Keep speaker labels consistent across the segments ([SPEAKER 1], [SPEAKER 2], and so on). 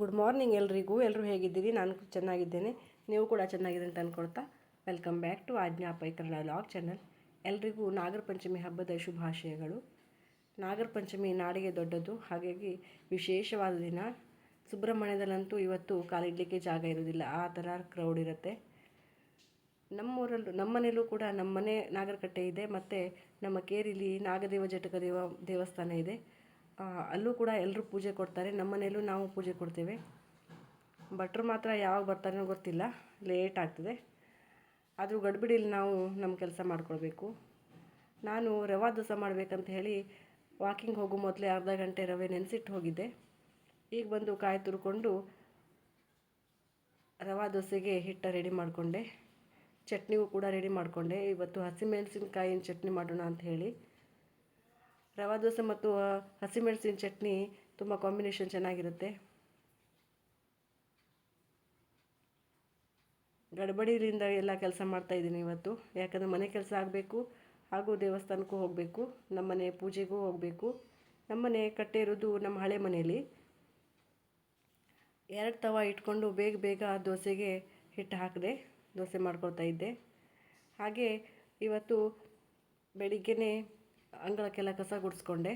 [SPEAKER 1] Good morning ಎಲ್ರಿಗೂ. ಎಲ್ಲರೂ ಹೇಗಿದ್ದೀರಿ? ನಾನು ಚೆನ್ನಾಗಿದ್ದೇನೆ. ನೀವು ಕೂಡ ಚೆನ್ನಾಗಿದೆ ಅಂತ ಅಂದ್ಕೊಳ್ತಾ welcome back to Agnya Pai Kannada log channel ಎಲ್ರಿಗೂ ನಾಗರ ಪಂಚಮಿ ಹಬ್ಬದ ಶುಭಾಶಯಗಳು. ನಾಗರ ಪಂಚಮಿ ನಾಡಿಗೆ ದೊಡ್ಡದು, ಹಾಗಾಗಿ ವಿಶೇಷವಾದ ದಿನ. ಸುಬ್ರಹ್ಮಣ್ಯದಲ್ಲಂತೂ ಇವತ್ತು ಕಾಲಿಡಲಿಕ್ಕೆ ಜಾಗ ಇರೋದಿಲ್ಲ ಆ ಥರ ಕ್ರೌಡ್ ಇರುತ್ತೆ. ನಮ್ಮೂರಲ್ಲೂ, ನಮ್ಮನೇಲೂ ಕೂಡ ನಮ್ಮನೆ ನಾಗರಕಟ್ಟೆ ಇದೆ, ಮತ್ತು ನಮ್ಮ ಕೇರಿಲಿ ನಾಗದೇವ ಜಟಕ ದೇವ ದೇವಸ್ಥಾನ ಇದೆ. ಅಲ್ಲೂ ಕೂಡ ಎಲ್ಲರೂ ಪೂಜೆ ಕೊಡ್ತಾರೆ. ನಮ್ಮ ಮನೆಯಲ್ಲೂ ನಾವು ಪೂಜೆ ಕೊಡ್ತೇವೆ. ಭಟ್ರು ಮಾತ್ರ ಯಾವಾಗ ಬರ್ತಾರೋ ಗೊತ್ತಿಲ್ಲ. ಲೇಟ್ ಆಗ್ತದೆ. ಆದರೂ ಗಡ್ಬಿಡಿಲಿ ನಾವು ನಮ್ಮ ಕೆಲಸ ಮಾಡ್ಕೊಳ್ಬೇಕು. ನಾನು ರವಾ ದೋಸೆ ಮಾಡಬೇಕಂತ ಹೇಳಿ ವಾಕಿಂಗ್ ಹೋಗೋ ಮೊದಲೇ ಅರ್ಧ ಗಂಟೆ ರವೆ ನೆನೆಸಿಟ್ಟು ಹೋಗಿದ್ದೆ. ಈಗ ಬಂದು ಕಾಯಿ ತುರ್ಕೊಂಡು ರವಾ ದೋಸೆಗೆ ಹಿಟ್ಟ ರೆಡಿ ಮಾಡಿಕೊಂಡೆ. ಚಟ್ನಿಗೂ ಕೂಡ ರೆಡಿ ಮಾಡಿಕೊಂಡೆ. ಇವತ್ತು ಹಸಿಮೆಣಸಿನ್ಕಾಯಿನ ಚಟ್ನಿ ಮಾಡೋಣ ಅಂತ ಹೇಳಿ. ರವಾ ದೋಸೆ ಮತ್ತು ಹಸಿಮೆಣಸಿನ ಚಟ್ನಿ ತುಂಬ ಕಾಂಬಿನೇಷನ್ ಚೆನ್ನಾಗಿರುತ್ತೆ. ಗಡಬಡಿಯಿಂದ ಎಲ್ಲ ಕೆಲಸ ಮಾಡ್ತಾ ಇದ್ದೀನಿ ಇವತ್ತು. ಯಾಕಂದರೆ ಮನೆ ಕೆಲಸ ಆಗಬೇಕು, ಹಾಗೂ ದೇವಸ್ಥಾನಕ್ಕೂ ಹೋಗಬೇಕು ನಮ್ಮನೆ ಪೂಜೆಗೂ ಹೋಗಬೇಕು. ನಮ್ಮನೆ ಕಟ್ಟೆ ಇರೋದು ನಮ್ಮ ಹಳೆ ಮನೆಯಲ್ಲಿ. ಎರಡು ತವ ಇಟ್ಕೊಂಡು ಬೇಗ ಬೇಗ ದೋಸೆಗೆ ಹಿಟ್ಟು ಹಾಕಿದೆ ದೋಸೆ ಮಾಡ್ಕೊಳ್ತಾ ಇದ್ದೆ. ಹಾಗೆ ಇವತ್ತು ಬೆಳಿಗ್ಗೆನೇ ಅಂಗಳಕ್ಕೆಲ್ಲ ಕಸ ಗುಡಿಸ್ಕೊಂಡೆ.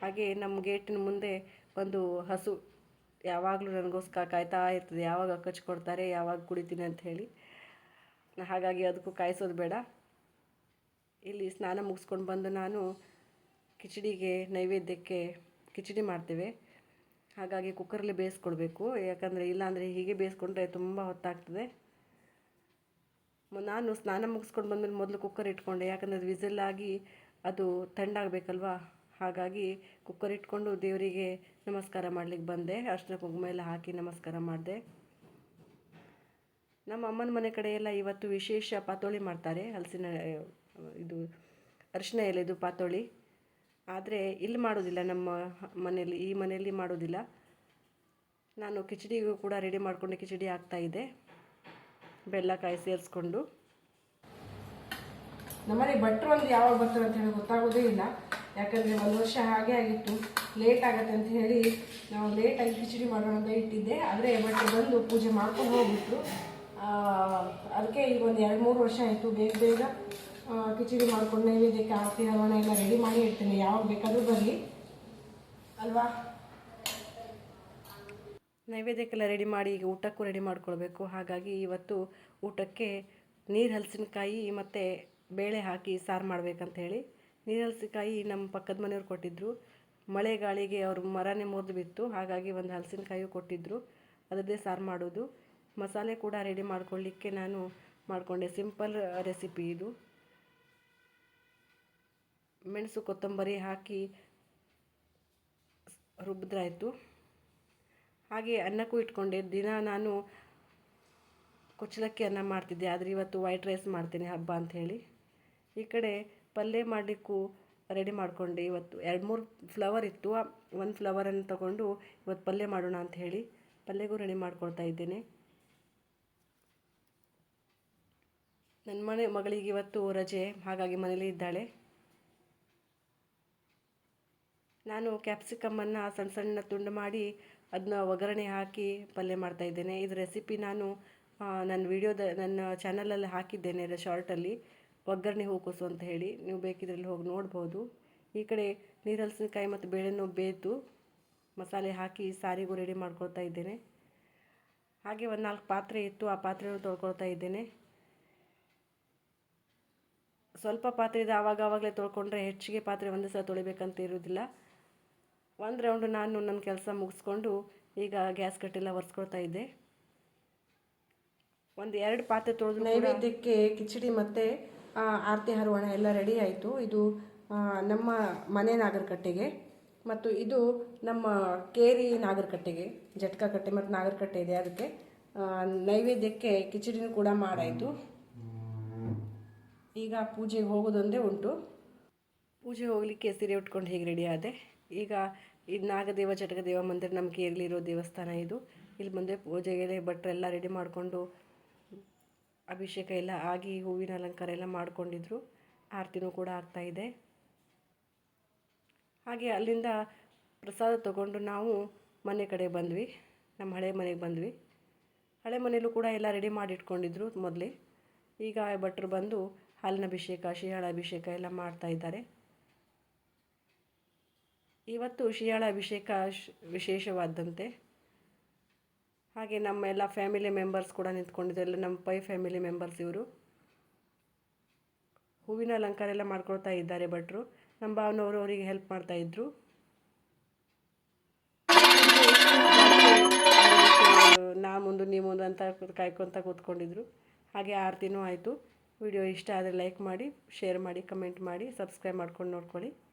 [SPEAKER 1] ಹಾಗೆ ನಮ್ಮ ಗೇಟಿನ ಮುಂದೆ ಒಂದು ಹಸು ಯಾವಾಗಲೂ ನನಗೋಸ್ಕರ ಕಾಯ್ತಾ ಇರ್ತದೆ. ಯಾವಾಗ ಕಚ್ಕೊಡ್ತಾರೆ ಯಾವಾಗ ಕುಡಿತೀನಿ ಅಂತ ಹೇಳಿ. ಹಾಗಾಗಿ ಅದಕ್ಕೂ ಕಾಯಿಸೋದು ಬೇಡ. ಇಲ್ಲಿ ಸ್ನಾನ ಮುಗಿಸ್ಕೊಂಡು ಬಂದು ನಾನು ಕಿಚಡಿಗೆ ನೈವೇದ್ಯಕ್ಕೆ ಕಿಚಡಿ ಮಾಡ್ತೇವೆ. ಹಾಗಾಗಿ ಕುಕ್ಕರಲ್ಲಿ ಬೇಯಿಸ್ಕೊಡ್ಬೇಕು. ಯಾಕಂದರೆ ಇಲ್ಲಾಂದರೆ ಹೀಗೆ ಬೇಯಿಸ್ಕೊಂಡ್ರೆ ತುಂಬ ಹೊತ್ತಾಗ್ತದೆ. ನಾನು ಸ್ನಾನ ಮುಗಿಸ್ಕೊಂಡು ಬಂದಮೇಲೆ ಮೊದಲು ಕುಕ್ಕರ್ ಇಟ್ಕೊಂಡೆ. ಯಾಕಂದರೆ ಅದು ವಿಸಿಲ್ಲಾಗಿ ಅದು ತಣ್ಣಾಗಬೇಕಲ್ವಾ ಹಾಗಾಗಿ ಕುಕ್ಕರ್ ಇಟ್ಕೊಂಡು ದೇವರಿಗೆ ನಮಸ್ಕಾರ ಮಾಡ್ಲಿಕ್ಕೆ ಬಂದೆ. ಅರ್ಶಿನ ಕುಂಕುಮ ಎಲ್ಲ ಹಾಕಿ ನಮಸ್ಕಾರ ಮಾಡಿದೆ. ನಮ್ಮ ಅಮ್ಮನ ಮನೆ ಕಡೆ ಎಲ್ಲ ಇವತ್ತು ವಿಶೇಷ ಪಾತೋಳಿ ಮಾಡ್ತಾರೆ. ಹಲಸಿನ ಇದು ಅರಿಶಿನ ಎಲೆದು ಪಾತೋಳಿ. ಆದರೆ ಇಲ್ಲಿ ಮಾಡೋದಿಲ್ಲ. ನಮ್ಮ ಮನೆಯಲ್ಲಿ, ಈ ಮನೆಯಲ್ಲಿ ಮಾಡೋದಿಲ್ಲ. ನಾನು ಕಿಚಡಿಗೂ ಕೂಡ ರೆಡಿ ಮಾಡಿಕೊಂಡು ಕಿಚಡಿ ಇದೆ ಬೆಲ್ಲ ಕಾಯಿ ಸೇರಿಸ್ಕೊಂಡು. ನಮ್ಮನೆ ಭಟ್ರು ಒಂದು ಯಾವಾಗ ಬರ್ತಾರೆ ಅಂತ ಹೇಳಿ ಗೊತ್ತಾಗೋದೇ ಇಲ್ಲ. ಯಾಕಂದರೆ ಒಂದು ವರ್ಷ ಹಾಗೆ ಆಗಿತ್ತು. ಲೇಟ್ ಆಗತ್ತೆ ಅಂತ ಹೇಳಿ ನಾವು ಲೇಟಾಗಿ ಕಿಚಡಿ ಮಾಡೋಣ ಅಂತ ಇಟ್ಟಿದ್ದೆ. ಆದರೆ ಭಟ್ರು ಬಂದು ಪೂಜೆ ಮಾಡ್ಕೊಂಡು ಹೋಗ್ಬಿಟ್ರು. ಅದಕ್ಕೆ ಈಗ ಒಂದು ಎರಡು ಮೂರು ವರ್ಷ ಆಯಿತು. ಬೇಗ ಬೇಗ ಕಿಚಡಿ ಮಾಡ್ಕೊಂಡು ನೈವೇದ್ಯಕ್ಕೆ ಆಸ್ತಿ ಹರವಣ ಎಲ್ಲ ರೆಡಿ ಮಾಡಿ ಇಡ್ತೀನಿ. ಯಾವಾಗ ಬೇಕಾದರೂ ಬರಲಿ ಅಲ್ವಾ? ನೈವೇದ್ಯಕ್ಕೆಲ್ಲ ರೆಡಿ ಮಾಡಿ ಈಗ ಊಟಕ್ಕೂ ರೆಡಿ ಮಾಡ್ಕೊಳ್ಬೇಕು. ಹಾಗಾಗಿ ಇವತ್ತು ಊಟಕ್ಕೆ ನೀರು ಹಲಸಿನಕಾಯಿ ಮತ್ತು ಬೇಳೆ ಹಾಕಿ ಸಾರು ಮಾಡ್ಬೇಕಂತ ಹೇಳಿ. ನೀರು ಹಲಸಿನಕಾಯಿ ನಮ್ಮ ಪಕ್ಕದ ಮನೆಯವ್ರು ಕೊಟ್ಟಿದ್ದರು ಮಳೆ ಗಾಳಿಗೆ ಅವ್ರ ಮರನೇ ಮುರಿದು ಬಿತ್ತು. ಹಾಗಾಗಿ ಒಂದು ಹಲಸಿನಕಾಯಿ ಕೊಟ್ಟಿದ್ದರು ಅದರದ್ದೇ ಸಾರು ಮಾಡೋದು. ಮಸಾಲೆ ಕೂಡ ರೆಡಿ ಮಾಡ್ಕೊಳ್ಳಿಕ್ಕೆ ನಾನು ಮಾಡಿಕೊಂಡೆ. ಸಿಂಪಲ್ ರೆಸಿಪಿ ಇದು. ಮೆಣಸು ಕೊತ್ತಂಬರಿ ಹಾಕಿ ರುಬ್ಬಿದ್ರಾಯ್ತು. ಹಾಗೆ ಅನ್ನಕ್ಕೂ ಇಟ್ಕೊಂಡೆ. ದಿನ ನಾನು ಕುಚ್ಚಲಕ್ಕಿ ಅನ್ನ ಮಾಡ್ತಿದ್ದೆ. ಆದರೆ ಇವತ್ತು ವೈಟ್ ರೈಸ್ ಮಾಡ್ತೀನಿ ಹಬ್ಬ ಅಂಥೇಳಿ ಈ ಕಡೆ ಪಲ್ಯ ಮಾಡಲಿಕ್ಕೂ ರೆಡಿ ಮಾಡಿಕೊಂಡೆ. ಇವತ್ತು ಎರಡು ಮೂರು ಫ್ಲವರ್ ಇತ್ತು. ಒಂದು ಫ್ಲವರನ್ನು ತಗೊಂಡು ಇವತ್ತು ಪಲ್ಯ ಮಾಡೋಣ ಅಂತ ಹೇಳಿ ಪಲ್ಯಗೂ ರೆಡಿ ಮಾಡ್ಕೊಳ್ತಾ ಇದ್ದೇನೆ. ನನ್ನ ಮನೆ ಮಗಳಿಗೆ ಇವತ್ತು ರಜೆ. ಹಾಗಾಗಿ ಮನೇಲಿ ಇದ್ದಾಳೆ. ನಾನು ಕ್ಯಾಪ್ಸಿಕಮ್ಮನ್ನು ಸಣ್ಣ ಸಣ್ಣ ತುಂಡು ಮಾಡಿ ಅದನ್ನ ಒಗ್ಗರಣೆ ಹಾಕಿ ಪಲ್ಯ ಮಾಡ್ತಾ ಇದ್ದೇನೆ. ಇದು ರೆಸಿಪಿ ನಾನು ನನ್ನ ವಿಡಿಯೋದ ನನ್ನ ಚಾನಲಲ್ಲಿ ಹಾಕಿದ್ದೇನೆ ಶಾರ್ಟಲ್ಲಿ ಒಗ್ಗರಣೆ ಹೂಕೋಸು ಅಂತ ಹೇಳಿ. ನೀವು ಬೇಕಿದ್ರಲ್ಲಿ ಹೋಗಿ ನೋಡ್ಬೋದು. ಈ ಕಡೆ ನೀರಲ್ಸಿನಕಾಯಿ ಮತ್ತು ಬೇಳೆನೂ ಬೇಯ್ತು ಮಸಾಲೆ ಹಾಕಿ ಸಾರಿಗೂ ರೆಡಿ ಮಾಡ್ಕೊಳ್ತಾ ಇದ್ದೇನೆ. ಹಾಗೆ ಒಂದು ನಾಲ್ಕು ಪಾತ್ರೆ ಇತ್ತು. ಆ ಪಾತ್ರೆನೂ ತೊಳ್ಕೊಳ್ತಾ ಇದ್ದೇನೆ. ಸ್ವಲ್ಪ ಪಾತ್ರೆ ಇದೆ ಆವಾಗ ಆವಾಗಲೇ ತೊಳ್ಕೊಂಡ್ರೆ ಹೆಚ್ಚಿಗೆ ಪಾತ್ರೆ ಒಂದೇ ಸಲ ತೊಳಿಬೇಕಂತ ಇರೋದಿಲ್ಲ. ಒಂದು ರೌಂಡು ನಾನು ನನ್ನ ಕೆಲಸ ಮುಗಿಸ್ಕೊಂಡು ಈಗ ಗ್ಯಾಸ್ ಕಟ್ಟೆಲ್ಲ ಒರೆಸ್ಕೊಳ್ತಾ ಇದ್ದೆ. ಒಂದು ಎರಡು ಪಾತ್ರೆ ತೊಳೆದು ನೈವೇದ್ಯಕ್ಕೆ ಕಿಚಡಿ ಮತ್ತು ಆರತಿ ಹರವಣ ಎಲ್ಲ ರೆಡಿ ಆಯಿತು. ಇದು ನಮ್ಮ ಮನೆ ನಾಗರಕಟ್ಟೆಗೆ ಮತ್ತು ಇದು ನಮ್ಮ ಕೇರಿ ನಾಗರಕಟ್ಟೆಗೆ ಜಟ್ಕಾ ಕಟ್ಟೆ ಮತ್ತು ನಾಗರಕಟ್ಟೆ ಇದೆ ಅದಕ್ಕೆ ನೈವೇದ್ಯಕ್ಕೆ ಕಿಚಡಿನೂ ಕೂಡ ಮಾಡಾಯಿತು. ಈಗ ಪೂಜೆಗೆ ಹೋಗೋದೊಂದೇ ಉಂಟು. ಪೂಜೆ ಹೋಗಲಿಕ್ಕೆ ಸೀರೆ ಉಟ್ಕೊಂಡು ಹೀಗೆ ರೆಡಿ ಆದೆ? ಈಗ ಇದು ನಾಗದೇವ ಚಟಕದೇವ ಮಂದಿರ ನಮ್ಮ ಕೇರಳಿರೋ ದೇವಸ್ಥಾನ ಇದು. ಇಲ್ಲಿ ಮುಂದೆ ಪೂಜೆಗೆ ಭಟ್ರೆಲ್ಲ ರೆಡಿ ಮಾಡಿಕೊಂಡು ಅಭಿಷೇಕ ಎಲ್ಲ ಆಗಿ ಹೂವಿನ ಅಲಂಕಾರ ಎಲ್ಲ ಮಾಡಿಕೊಂಡಿದ್ರು. ಆರತಿನೂ ಕೂಡ ಆಗ್ತಾ ಇದೆ. ಹಾಗೆ ಅಲ್ಲಿಂದ ಪ್ರಸಾದ ತಗೊಂಡು ನಾವು ಮನೆ ಕಡೆ ಬಂದ್ವಿ. ನಮ್ಮ ಹಳೆ ಮನೆಗೆ ಬಂದ್ವಿ. ಹಳೆ ಮನೆಯಲ್ಲೂ ಕೂಡ ಎಲ್ಲ ರೆಡಿ ಮಾಡಿ ಇಟ್ಕೊಂಡಿದ್ರು ಮೊದಲೇ. ಈಗ ಭಟ್ರು ಬಂದು ಹಾಲಿನ ಅಭಿಷೇಕ ಶಿಹಾಳ ಅಭಿಷೇಕ ಎಲ್ಲ ಮಾಡ್ತಾ ಇದ್ದಾರೆ. ಇವತ್ತು ಶಿಯಾಳ ಅಭಿಷೇಕ ವಿಶೇಷವಾದಂತೆ. ಹಾಗೆ ನಮ್ಮ ಎಲ್ಲ ಫ್ಯಾಮಿಲಿ ಮೆಂಬರ್ಸ್ ಕೂಡ ನಿಂತ್ಕೊಂಡಿದ್ರು ಎಲ್ಲ ನಮ್ಮ ಪೈ ಫ್ಯಾಮಿಲಿ ಮೆಂಬರ್ಸ್ ಇವರು. ಹೂವಿನ ಅಲಂಕಾರ ಎಲ್ಲ ಮಾಡ್ಕೊಳ್ತಾ ಇದ್ದಾರೆ ಭಟ್ರು. ನಮ್ಮ ಭಾವನವರು ಅವರಿಗೆ ಹೆಲ್ಪ್ ಮಾಡ್ತಾ ಇದ್ರು. ನಾ ಮುಂದೆ, ನೀ ಮುಂದೆ ಅಂತ ಕಾಯ್ಕೊತ ಕೂತ್ಕೊಂಡಿದ್ರು. ಹಾಗೆ ಆರತಿನೂ ಆಯಿತು. ವಿಡಿಯೋ ಇಷ್ಟ ಆದರೆ ಲೈಕ್ ಮಾಡಿ ಶೇರ್ ಮಾಡಿ ಕಮೆಂಟ್ ಮಾಡಿ ಸಬ್ಸ್ಕ್ರೈಬ್ ಮಾಡ್ಕೊಂಡು ನೋಡ್ಕೊಳ್ಳಿ.